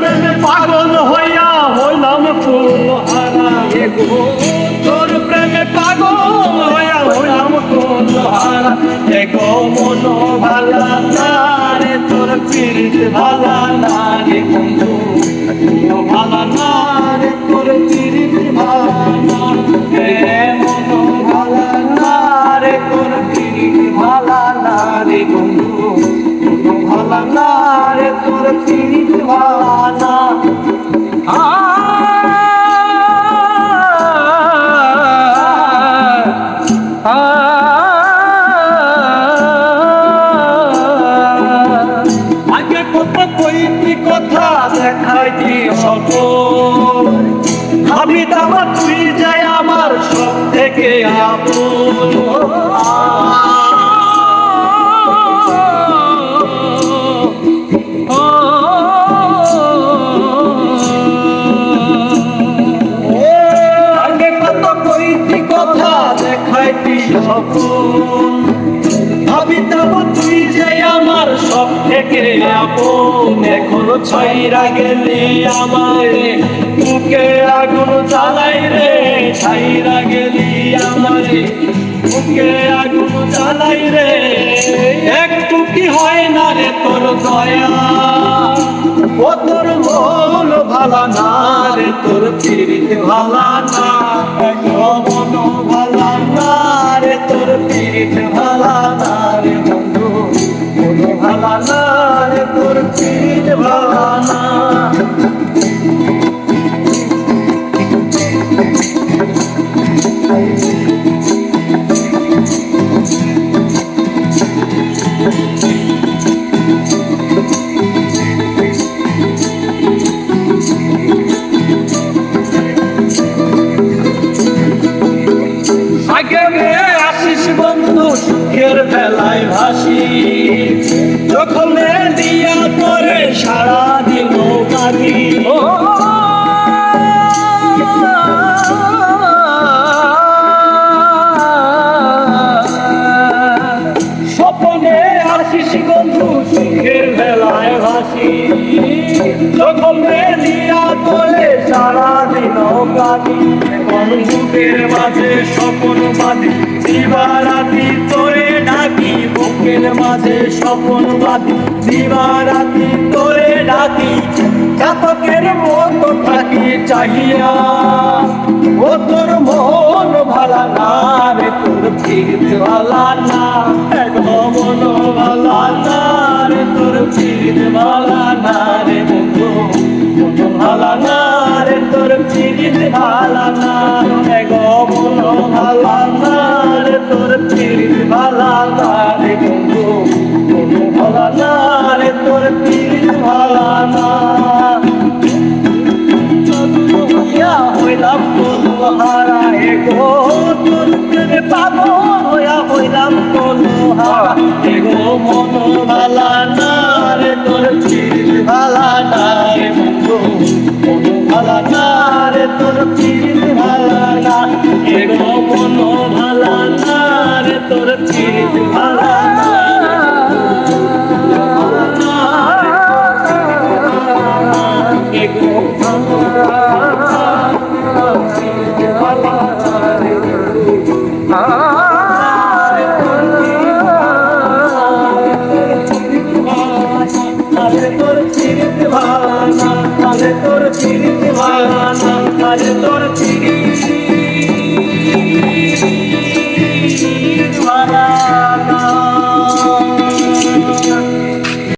প্রেমে পাগল হইয়া হইলাম কোন হারা গো, তোর প্রেমে পাগল হইয়া হইলাম কোন হারা গো, মন ভালা না রে, তোর পিরিত ভালা না রে, বন্ধু। ভালা না রে, তোর পিরিত ভালা না। রে মন ভালা না রে, তোর পিরিত ভালা না রে, বন্ধু। তুইও না রে তোর ভালা আগে কত কইতি কথা দেখাইতি সকল আমি দামা তুই যাই আমার সব থেকে আগে সকল তুই যে আমার সব থেকে আপন। এখনও ছয়রা গেলি আমারে বুকে আগুন জ্বালাই রে। ছাইরা গেলি আমারে বুকে আগুন জ্বালাই রে। একটু কি হয় না রে তোর দয়া। ও তোর ভালা না রে, তোর পিরিত ভালা না। মন ভালা না। রে তোর পিরিত ভালা না রে বন্ধু মন ভালা না রে তোর পিরিত ভালা না। আগে মেয়ে যখন দিয়া পরে সারা দিন কাঁদি বেলায় ভাসি। যখন দিয়া তোলে সারা দিন কাঁদি মাঝে স্বপন বাঁধি তোরে বুকের মাঝে স্বপন বাঁধি দিবারাতি তোরে ডাকি। চাতকের মতো থাকি চাহিয়া। ও তোর মন ভালা না রে, তোর ফির ভালা না। মন ভালা না রে, তোর ফির ভালা না রে বন্ধু। রে বন্ধু মন ভালা না রে তোর ফির ভালা না। হইলাম কোলহারা হে গো তোর হইয়া হইলাম হে গো মন ভালা না।